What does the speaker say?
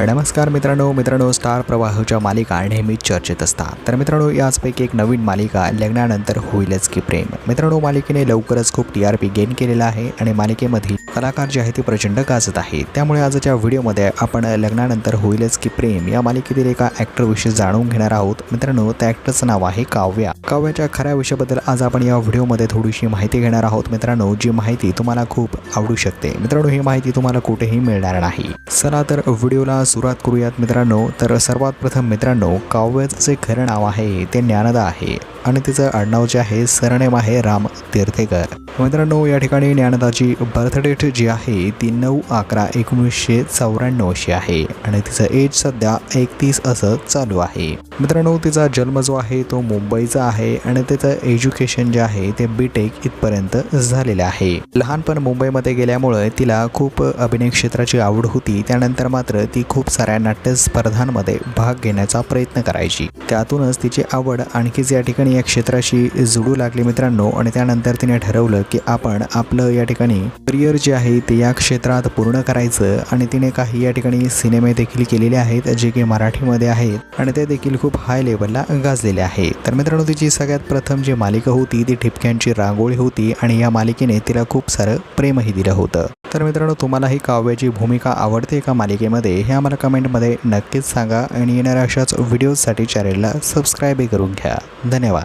नमस्कार मित्रांनो मित्रांनो स्टार प्रवाहच्या मालिका नेहमीच चर्चेत असतात. तर मित्रांनो याचपैकी एक नवीन मालिका लग्नानंतर होईलच की प्रेम. मित्रांनो मालिकेने लवकरच खूप टी आर पी गेन केलेला आहे आणि मालिकेमधील कलाकार जे आहे ते प्रचंड गाजत आहे त्यामुळे आजच्या व्हिडिओमध्ये आपण लग्नानंतर होईलच की प्रेम या मालिकेतील एका ॲक्टरविषयी जाणून घेणार आहोत. मित्रांनो त्या ॲक्टरचं नाव आहे काव्या. काव्याच्या खऱ्या विषयाबद्दल आज आपण या व्हिडिओमध्ये थोडीशी माहिती घेणार आहोत. मित्रांनो जी माहिती तुम्हाला खूप आवडू शकते. मित्रांनो ही माहिती तुम्हाला कुठेही मिळणार नाही. चला तर व्हिडिओला सुरुवात करूयात मित्रांनो. तर सर्वात प्रथम मित्रांनो काव्याचं जे खरं नाव आहे ते ज्ञानदा आहे. आणि तिचं आडनाव जे आहे सरनेम आहे राम तीर्थेकर. मित्रांनो या ठिकाणी ज्ञानदाची बर्थ डेट जी आहे ती नऊ अकरा एकोणीसशे चौऱ्याण्णव अशी आहे आणि तिचं एज सध्या एकतीस असं चालू आहे. मित्रांनो तिचा जन्म जो आहे तो मुंबईचा आहे आणि तिचं एज्युकेशन जे आहे ते बी टेक इथपर्यंत झालेलं आहे. लहानपण मुंबईमध्ये गेल्यामुळे तिला खूप अभिनय क्षेत्राची आवड होती. त्यानंतर मात्र ती खूप साऱ्या नाट्य स्पर्धांमध्ये भाग घेण्याचा प्रयत्न करायची. त्यातूनच तिची आवड आणखीच या ठिकाणी या क्षेत्राशी जुडू लागले मित्रांनो. आणि त्यानंतर तिने ठरवलं की आपण आपलं या ठिकाणी करिअर जे आहे ते या क्षेत्रात पूर्ण करायचं. आणि तिने काही या ठिकाणी सिनेमे देखील केलेले आहेत जे की मराठीमध्ये आहेत. आणि ते देखील खूप हाय लेवलला गाजलेले आहे तर मित्रांनो तिची सगळ्यात प्रथम जी मालिका होती ती ठिपक्यांची रांगोळी होती. आणि या मालिकेने तिला खूप सारं प्रेमही दिलं होतं. तर मित्रांनो तुम्हाला ही काव्याची भूमिका आवडते का मालिकेमध्ये हे आम्हाला कमेंटमध्ये नक्कीच सांगा. आणि येणाऱ्या अशाच व्हिडिओजसाठी चॅनेलला सबस्क्राईबही करून घ्या. धन्यवाद.